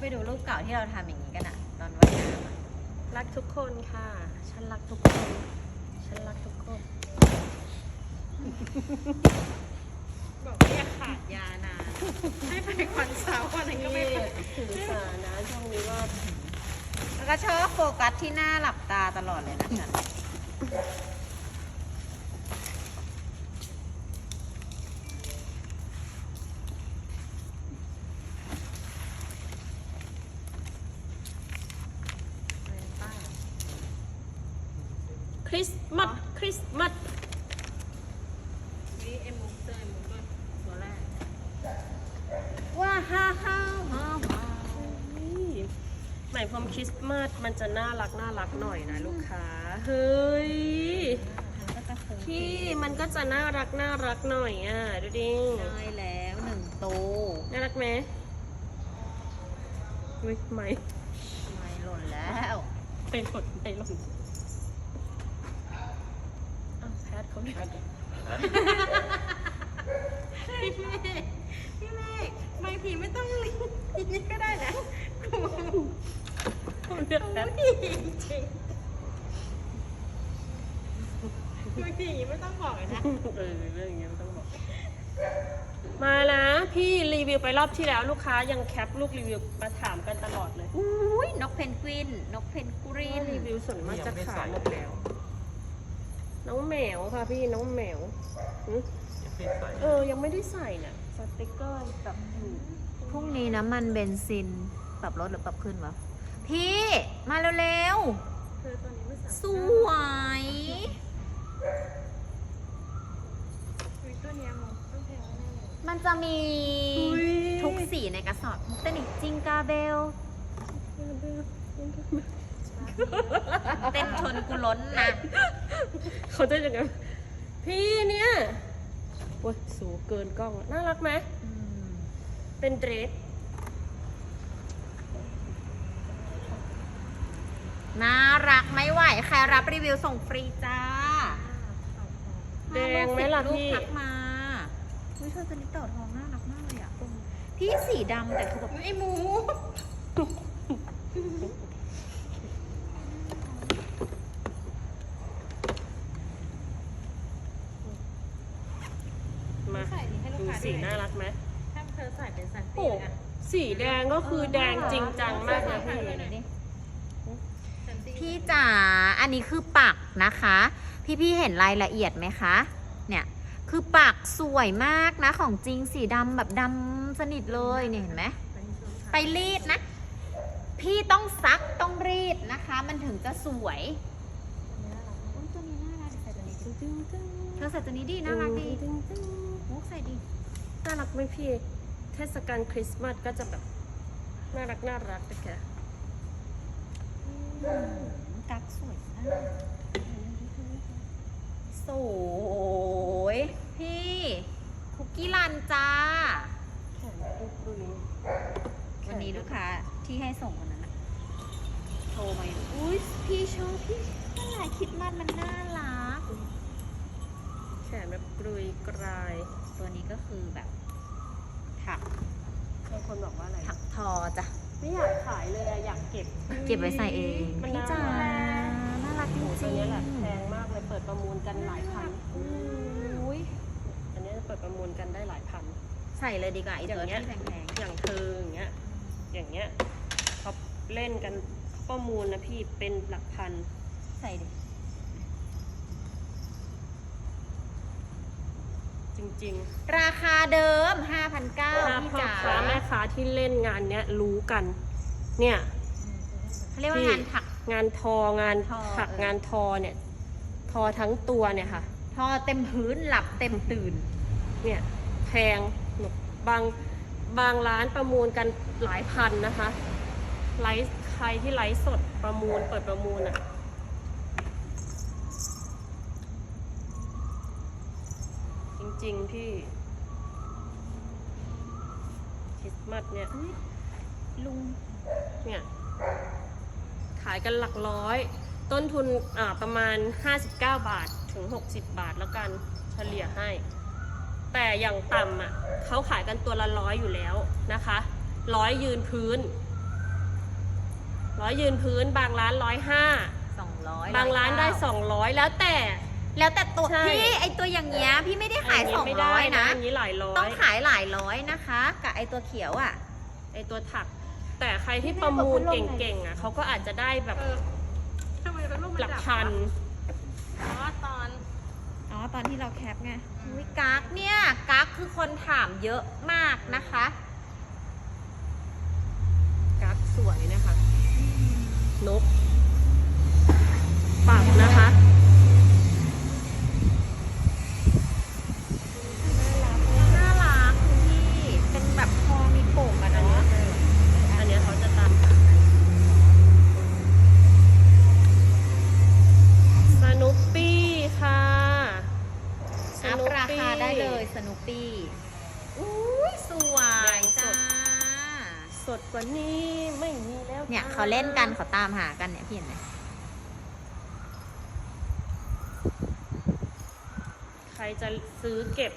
ไปดูรูปเก่าที่เราทำอย่างนี้กันอะตอนว่ายน้ำอะรักทุกคนค่ะ ฉันรักทุกคน ฉันรักทุกคน บอกว่าอย่าขาดยานานให้ไปคอนซัลท์อะไรก็ไม่นี่ไปถือสานะช่วงนี้ก็แล้วก็ชอบโฟกัสที่หน้าหลับตาตลอดเลยนะฉัน คริสต์มาสคริสต์มาสนี่เอ็มมุกเจอเอ็มมุกก็ตัวแรกว้าฮ่าฮ่าฮ่าฮ่านี่หมายความคริสต์มาสมันจะน่ารักน่ารักหน่อยนะลูกค้า เฮ้ยก็จะคงพี่มันก็จะน่ารักน่ารักหน่อยอะ ดูดิ ได้แล้วหนึ่งตัวน่ารักไหมอุ้ยไม่ ไม่หล่นแล้วไปหลดไปหลดอ้า วแพทเขาเนี่ยพี่เมฆพี่เมฆบางทีไม่ต้องลิงนี่ก็ได้นะเขาเรียกแพทจริงบางทีอย่างนี้ไม่ต้องบอกเลยนะเออเรื่องอย่างเงี้ยไม่ต้องบอก มานะพี่รีวิวไปรอบที่แล้วลูกค้ายังแคปลูกรีวิวมาถามกันตลอดเลยอุ้ยนกเพนกวิน นกเพนกวินรีวิวส่วนมากจะขายหมดแล้ว น้องแมวค่ะพี่น้องแมวหึเออ ยังไม่ได้ใส่น่ะสติกเกอร์แบบอยู่พรุ่งนี้น้ำมันเบนซิน ปรับลดหรือปรับขึ้นวะ พี่มาเร็วเธอตอนนี้ไม่สาๆสวยอุ๊ยตัวเนี้ยมันต้องแพงแน่เลย มันจะมีทุกสีในกระสอบเตนิกจิงกาเบล เต้นชนกูล้นนะ เขาจะยังไงพี่เนี่ยโอ้ยสูงเกินกล้องอะน่ารักไหม เป็นเดรสน่ารักไม่ไหว ใครรับรีวิวส่งฟรีจ้าแดงไหมล่ะลูกพี่ ทักมาอุ้ยเธอตัวนี้เต่าทองน่ารักมากเลยอะพี่สีดำแต่คือแบบไอหมู มา ใส่นี่ให้ลูกดูค้าสีด้วยน่ารักไหมถ้าเธอใส่เป็นสันติโอ้นะสีแดงก็คือแดงจริงจังมากนะพี่พี่จ๋า อันนี้คือปักนะคะ พี่พี่ๆเห็นรายละเอียดไหมคะ เนี่ย คือปักสวยมากนะ ของจริงสีดำแบบดำสนิทเลยเนี่ยเห็นไหมไปรีดนะ พี่ต้องซักต้องรีดนะคะ มันถึงจะสวยอุ๊ยตัวนี้น่ารักใส่ตัวนี้ดิเธอใส่ตัวนี้ดีน่ารักดีมุกใส่ดี น่ารักไหมพี่ เทศกาลคริสต์มาสก็จะแบบ น่ารักน่ารักแต่แกกักสวยมากสวยพี่ คุกกี้รันจ้า แขนปุกปุยวันนี้ลูกค้าที่ให้ส่งวันนั้นนะโทรมาอยู่อุ้ยพี่ชอบพี่น่ารักคิดมันมันน่ารัก ขนแบบกรุยกราย ตัวนี้ก็คือแบบ ถักบางคนบอกว่าอะไร ถักทอจ้ะ ไม่อยากขายเลยอะอยากเก็บ เก็บไว้ใส่เองมันพี่น่าจ๋ารักน่ารักจโอ้ริโหตัวงนี้แหละแพงมากเลยเปิดประมูลกันหลายพันๆอุ้ยอันนี้เปิดประมูลกันได้หลายพัน ใส่เลยดีกว่าไอีตัวอย่างเงี้ที่ย แพงอย่างเธออย่างเงี้ย อย่างเงี้ยเขาเล่นกันเขาประมูลนะพี่เป็นหลักพัน ๆ ใส่ดิ ริงราคาเดิม5,900ๆถ้าพี่พ่อจ๋าค้าแม่ค้าที่เล่นงานเนี้ยรู้กัน เนี่ย เขาเรียกว่างานถัก งานทองานทอถักเออ งานทอเนี่ย ทอทั้งตัวเนี่ยค่ะ ทอเต็มพื้นหลับเต็มตื่น เนี่ยแพงบางบางร้านประมูลกันหลายพันนะคะไลฟ์ใครที่ไลฟ์สดประมูลเปิดประมูลอะ จริงๆพี่คริสต์มาสเนี่ยลุงเนี่ยขายกันหลักร้อย ต้นทุนอ่าประมาณ 59 บาทถึง 60 บาทแล้วกันเฉลี่ยให้ แต่อย่างต่ำอะเขาขายกันตัวละร้อยอยู่แล้วนะคะร้อยยืนพื้นร้อยยืนพื้น บางร้านร้อยห้าสองร้อยบางร้านได้สองร้อยแล้วแต่ แล้วแต่ตัวใช่ พี่ไอตัวอย่างเงี้ยพี่ไม่ได้ขายนสนี้องไม่ร้ได้อยนะ อันนี้หลายร้อต้องย ขายหลายร้อยนะคะ กับไอตัวเขียวอะ ไอตัวถัก แต่ใครที่ประมูลเก่งๆอะเขาก็อาจจะได้แบบเออทำไมเป็นรูปมันหลักดับพัน วะอ๋อตอน อ๋อ ตอนที่เราแคปไงวิกักเนี่ยกักคือคนถามเยอะมากนะคะกั๊กสวยนะคะ นก ปักนะคะ น่ารักคุณพี่ เป็นแบบคอมีโป่งอะเนาะ อันเนี้ยเขาจะตามสนุปปี้ค่ะ อัพราคาได้เลยสนุปปี้อุ้ยสวยจ้า สดกว่านี้ไม่มีแล้ว เนี่ย จ้ เขาเล่นกันเขาตามหากันเนี่ยพี่เห็นไหมใครจะซื้อเก็บ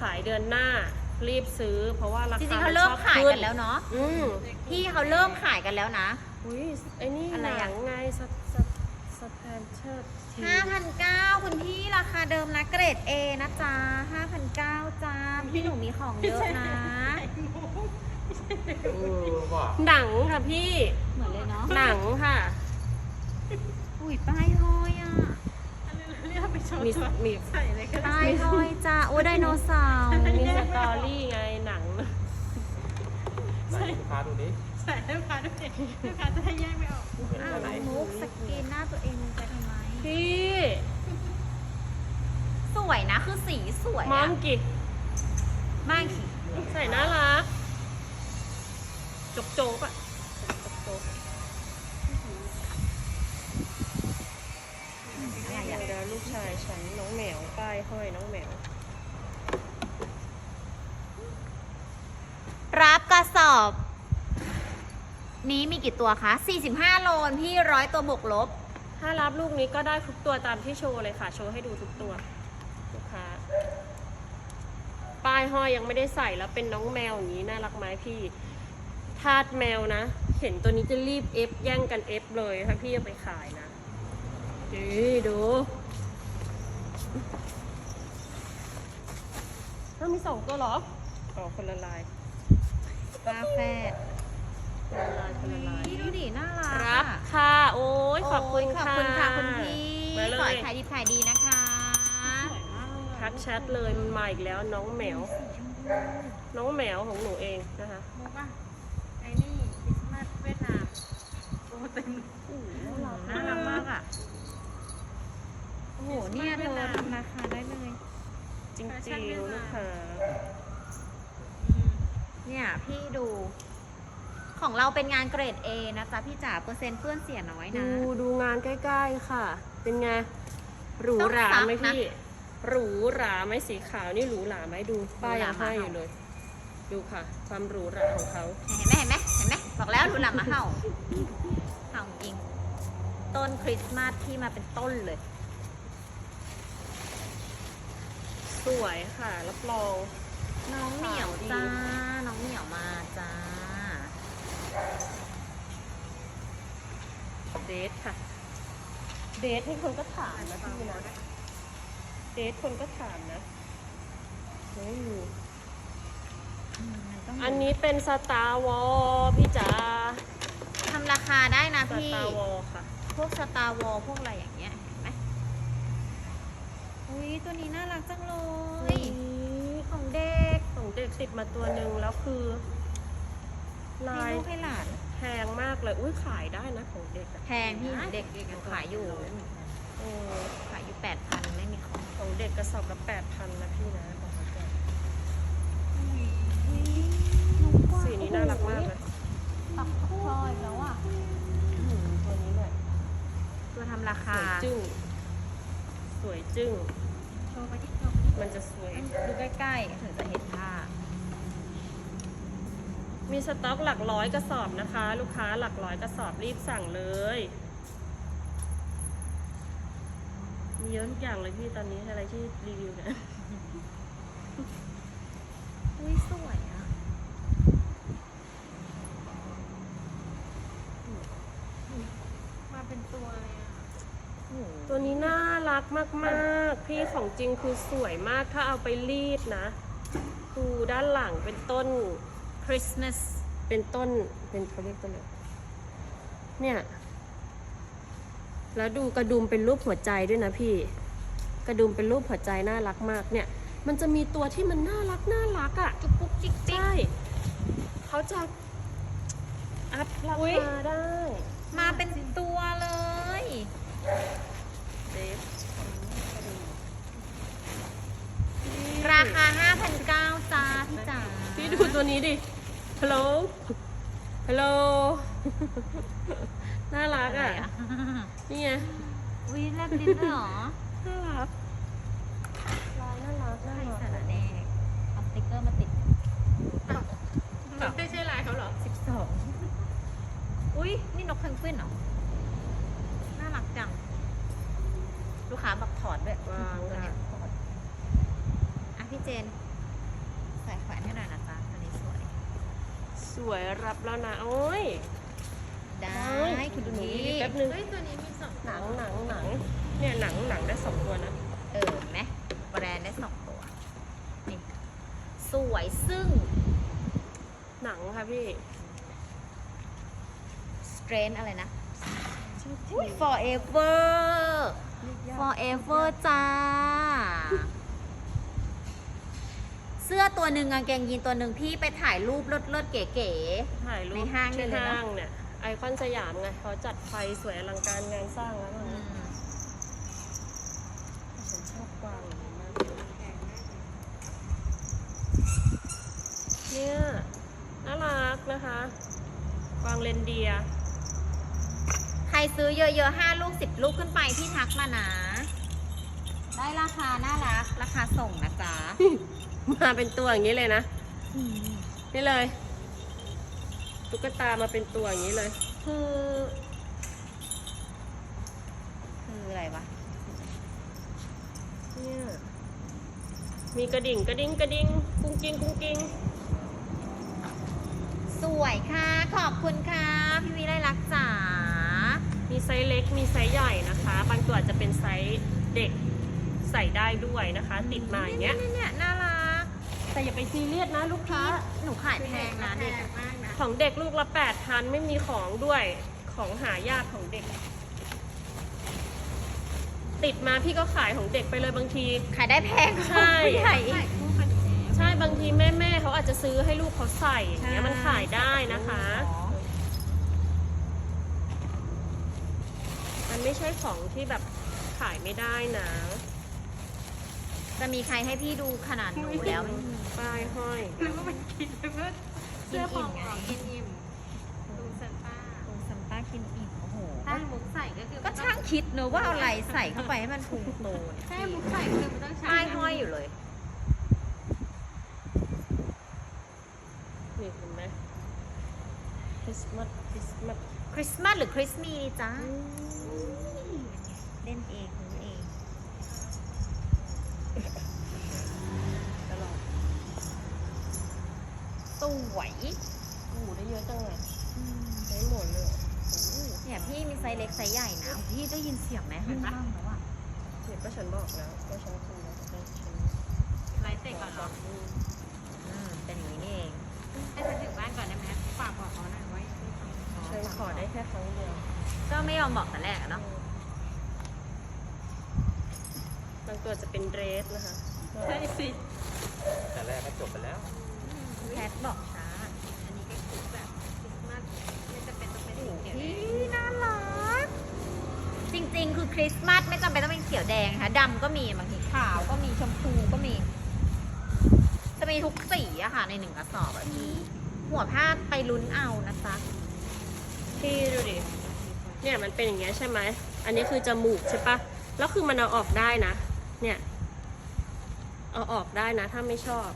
ขายเดือนหน้า รีบซื้อ เพราะว่าราจคาริงๆเขาเริ่มชอบขายขึ้กันแล้วเนาะอืมพี่เขาเริ่มขายกันแล้วนะ อุ้ยไอ้นี่อะไรหนัอะงไงสสสแพนเชิด5,900คุณพี่ราคาเดิมนะเกรด A นะจ๊ะ5,900จ้าพี่หนูมีของเยอะนะ หนังค่ะพี่ เหมือนเลยเนาะ หนังค่ะ อุ้ยป้ายห้อยอะอันนี้เรียกไปโชว์มีตัวมี ใส่เลยก็ได้ป้ายห้อยจ้าโอ้ไดโนเสาร์มีสตอรี่ไงหนัง ไหนลูกค้าดูดิใส่ให้ลูกค้าด้วยลูกค้าจะได้แยกไม่ออกเป็นอ้าตัววไหนมุกสกรีนหน้าตัวเองมึงจะทำไม พี่ สวยนะคือสีสวยมออะมกิมากขี ใส่น่ารัก จกโจ๊กอะจกโจ๊กเดี๋ยวลูกชายฉันน้องแมวป้ายห้อยน้องแมวรับกระสอบ นี้มีกี่ตัวคะ 45 โลนพี่ร้อยตัวบวกลบ ถ้ารับลูกนี้ก็ได้ทุกตัวตามที่โชว์เลยค่ะ โชว์ให้ดูทุกตัวลูกค้าป้ายห้อยยังไม่ได้ใส่แล้วเป็นน้องแมวอย่างนี้น่ารักไหมพี่ ทาสแมวนะ เห็นตัวนี้จะรีบเอฟแย่งกันเอฟเลยถ้าพี่เอาไปขายนะดีดูถ้ามีสองตัวเหรออ๋อคนละลายกาแฟคนละลายคนละลายพี่ดูดิน่ารักรับอะค่ะ โอ้ยขอบคุณโยขอบค่ะคุณค่ะคุณพี่มาเลขอให้ยขายดีขายดีนะคะสวยมากเลยทักแชทเลยมันมาอีกแล้วน้องแมว น้องแมวของหนูเองนะคะ รู้ป่ะไอ้นี่คริสต์มาสเวียดนาม โอ้เต็มน่ารักมากอะ โอ้โห เนี่ยเธอทำราคาได้เลย จริงๆลูกค้าเนี่ยพี่ดู ของเราเป็นงานเกรด A นะจ๊ะพี่จ๋าเปอร์เซ็นต์เปื้อนเสียน้อยนะ ดูดูงานใกล้ๆค่ะ เป็นไง หรูหราต้องซักไหมนะพี่ หรูหราไหมสีขาวนี่หรูหราไหมดูป้ายหรูหรายังให้มากอยู่เลยดูค่ะ ความหรูหราของเขาเห็นไหมเห็นไหมเห็นไหมบอกแล้วดูหลังมาเห่า เห่าจริง ต้นคริสต์มาสที่มาเป็นต้นเลย สวยค่ะ รับรอง น้องเหมียวจ้า น้องเหมียวมาจ้า เดทค่ะ เดทให้คนก็ถามนะพี่นะเดทคนก็ถามนะเฮ้ยอันนี้เป็นสตาร์วอลพี่จ๋า ทำราคาได้นะสพี่ ตาร์วอลค่ะ พวกสตาร์วอลพวกอะไรอย่างเงี้ยเห็นไหมอุ้ยตัวนี้น่ารักจังเลย ของเด็ก ของเด็กติดมาตัวหนึ่งแล้วคือ ลาให้ยลูกให้หลาน แพงมากเลย อุ้ยขายได้นะของเด็กอะแพงพี่เด็กหนูขายอยู่ เออขายอยู่แปดพันไม่มีของของเด็กกระสอบละแปดพันนะพี่นะบอกเขาก่อน สีนี้น่ารักมากเล ทำราสคาวยจึ้งสวยจึ้งโชว์ไปที่โชว์มันจะสวย ดูใกล้ๆถึงจะเห็นภาพมีสต็อกหลักร้อยกระสอบนะคะ ลูกค้าหลักร้อยกระสอบรีบสั่งเลยมีเยอะทุกอย่างเลยพี่ตอนนี้อะไรที่รีวิวเนี่ย อุ้ยสวยอะ รักมากๆ พี่ของจริงคือสวยมากถ้าเอาไปรีดนะ ดูด้านหลังเป็นต้น Christmas เป็นต้นเป็นเขาเรียกต้นอะไรเนี่ย แล้วดูกระดุมเป็นรูปหัวใจด้วยนะพี่ กระดุมเป็นรูปหัวใจน่ารักมากเนี่ย มันจะมีตัวที่มันน่ารักน่ารักอะ่ะจุกปุกจิกจิกใช่เขาจะอัพราอุ๊ยคาได้ มาเป็นตัวเลยเดฟ ราคา 5,900จ้าพี่จ๋าพี่ดูตัวนี้ดิ ฮัลโหล ฮัลโหล น่ารักอะไรอะอะ นี่ไงวิแลบลิ้นด้วยเหรอ น่ารักลายน่ารักน่าใช่รักสารแน่เอาสติ๊กเกอร์มาติดไม่ใช่ลายเขาเหรอ 12 อุ้ยนี่นกเพนกวินเหรอ น่ารักจัง ลูกค้าบอกถอดด้วย วาง ตัว ค่ะ เนี้ยถอดอะพี่ เจน ใส่แขวนให้หน่อยนะจ๊ะตัวนี้สวย สวยรับแล้วนะ โอ้ย ได้คุณดูพี่นี่แป๊บนึงเฮ้ยตัวนี้มีสองหนังหนังหนังเนี่ยหนังหนังได้สองตัวนะ เออเห็นไหมแบรนด์ได้สองตัว นี่ สวยซึ่ง หนังค่ะพี่ strength อะไรนะอุ๊ย forever forever จ้า เสื้อตัวหนึ่งกางเกงยีนตัวหนึ่งพี่ไปถ่ายรูปเลิศๆเก๋ ถ่ายรูปในห้างได้เลยนะที่ห้างเนี่ยไอคอนสยามไงเขาจัดไฟสวยอลังการงานสร้างแล้วๆนะอืมฉันชอบกวางอย่างนี้มากเนี่ยน่ารักนะคะ กวางเรนเดียร์ใครซื้อเยอะๆห้าลูกสิบลูกขึ้นไปพี่ทักมานะ ได้ราคาน่ารักราคาส่งนะจ๊ะ มาเป็นตัวอย่างนี้เลยนะ นี่เลย ตุ๊กตามาเป็นตัวอย่างนี้เลย คือ คืออะไรวะ เนี่ย มีกระดิ่งกระดิ่งกระดิ่งกุ้งกิ้งกุ้งกิ้งสวยค่ะ ขอบคุณค่ะ พี่วิไลลักษณ์จ๋า มีไซส์เล็ก มีไซส์ใหญ่นะคะ บางตัวอาจจะเป็นไซส์เด็กใส่ได้ด้วยนะคะ ติดมาอย่างเงี้ยเนี่ยเนี่ยน่ารัก แต่อย่าไปซีเรียสนะลูกค้า หนูขายแพงนะเด็กแพงมากนะของเด็กลูกละแปดพันไม่มีของด้วยของหายากของเด็ก ติดมาพี่ก็ขายของเด็กไปเลยบางที ขายได้แพงใช่ ผู้ใหญ่อีใส่กคู่กันอยู่แล้วใช่บางทีแม่แม่ๆเขาอาจจะซื้อให้ลูกเขาใส่อย่างเงี้ยมันขายได้นะคะอ๋อมันไม่ใช่ของที่แบบขายไม่ได้นะ จะมีใครให้พี่ดูขนาดหนูแล้วไม่มีป้ายห้อยหรือว่ามันกินไปเพื่อเสื้อปลอมเหรอกินอิ่มดูซันต้าโอ้ซัมป้ากินอิ่มโอ้โหถ้ามุกใส่ก็คือก็ช่างคิดเนอะว่าเอาอะไรใส่เข้าไปให้มันพุงโตเนี่ยถ้ามุกใส่ก็คือมันต้องใช้ป้ายห้อยอยู่เลยนี่เห็นไหมคริสต์มาสคริสต์มาสคริสต์มาสหรือคริสต์มีจ้าเล่นเองซื้อเอง ตลอด ส วยโอ้โหได้เยอะจังเลยใช้หมดเลยโอ้โหเนี่ยพี่มีไซส์เล็กไซส์ใหญ่นะ พี่ได้ยินเสียงไหมเห็นปะแล้วอะเนี่ยก็ฉันบอกแล้วก็ฉันคุยแล้วก็ฉันไลฟ์เสร็จก่อนเหรออืมเป็นอย่างนี้นี่เองให้ฉันถึงบ้านก่อนได้ไหมฝากบอกเขาหน่อยว่าอย่าเพิ่งทำฉันขอได้แค่ครั้งเดียว ก็ไม่ยอมบอกแต่แรกอะเนาะบางตัวจะเป็นเดรสนะคะ ใช่สิ แต่แรกก็จบไปแล้วแพทบอกช้า อันนี้ก็คือแบบคริสต์มาสไม่จำเป็ นต้องเป็นสีเขียวแดพี่งน่ารัก จริงๆ คือคริสต์มาสไม่จำเป็นต้องเป็นเขียวแดงนะคะดำก็มีบางทีขาวก็มีชมพูก็มี จะมีทุกสีอะค่ะ ในหนึ่งกระสอบอะพี่หัวผ้าไปลุ้นเอานะจ๊ะพี่ดูดิ เนี่ยมันเป็นอย่างเงี้ยใช่ไหม อันนี้คือจมูกใช่ปะ แล้วคือมันเอาออกได้นะ เนี่ย เอาออกได้นะ ถ้าไม่ชอบ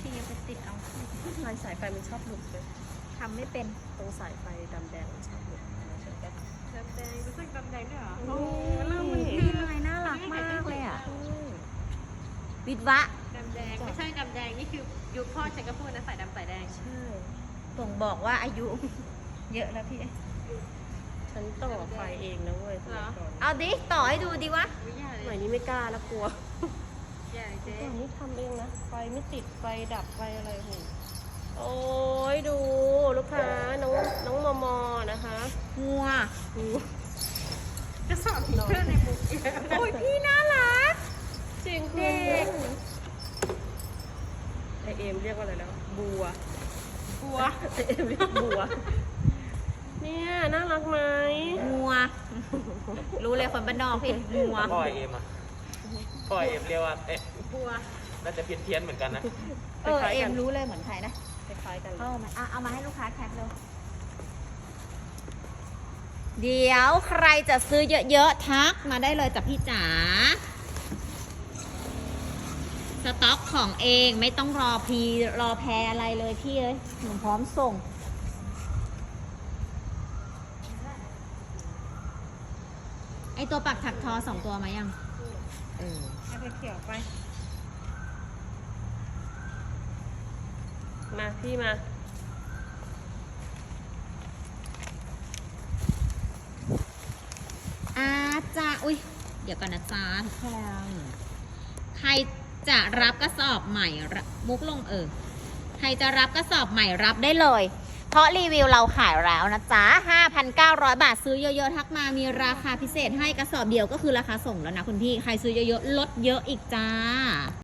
พี่ไปติดเอา ลายสายไฟมันชอบหลุดเลยทำไม่เป็นตรงสายไฟดำแดงมันชอบหลุดนะฉันก็ดำแดงรู้สึกดำแดงด้วยเหรอโอ้โอ้ยเริ่มมันพี่ลายน่ารักมากเลยอะวิทวะดำแดงไม่ใช่ดำแดงนี่คือยุคพ่อฉันก็พูดนะใส่ดำใส่แดงใช่บ่งบอกว่าอายุ เยอะแล้วพี่ถฉันต่อไฟเองนะเว้ยสมัยก่อนเอาดิต่อให้ดูดิวะอุ๊ยอย่าสเลมัยยนี้ไม่กล้าแล้วกลัวอย่าเลยเจ๊สมัยนี้ทำเองนะไฟไม่ติดไฟดับไฟอะไรโห โอ้ยดูลูกค้าน้องน้องมอมอนะคะงัวดูกระสอบที่เพื่อนในบุกเยอะโอ้ยพี่น่ารักจริงเด็กไอเอมเรียกว่าอะไรแล้วบัวกลัวไอเอมเรียกบัว เนี่ยน่ารักไหมงัว รู้เลยคนบ้านนอกพี่งัวพ่อเอ็มอะพ่อเอ็มเรียกว่าเอ๊ะกลัวน่าจะเพี้ยนเพี้ยนๆเหมือนกันนะเออเอ็มรู้เลยเหมือนใครนะ คล้ายๆกันเอามาอะเอามาให้ลูกค้าแคปเร็วเดี๋ยวใครจะซื้อเยอะๆ ทักมาได้เลยจากพี่จ๋า สต็อกของเองไม่ต้องรอพรีรอแพรอะไรเลยพี่เอ้ยหนูพร้อมส่ง ไอตัวปักถักทอสองตัวมายัง เออเอาไปเขียวไป มาพี่มา อาจะอุ้ย เดี๋ยวก่อนนะจ๊ะทุกคนใครจะรับกระสอบใหม่ระมุกลงเออ ใครจะรับกระสอบใหม่รับได้เลย เพราะรีวิวเราขายแล้วนะจ๊ะ5,900 บาทซื้อเยอะๆ ทักมามีราคาพิเศษให้กระสอบเดียวก็คือราคาส่งแล้วนะคุณพี่ ใครซื้อเยอะๆ ลดเยอะอีกจ้า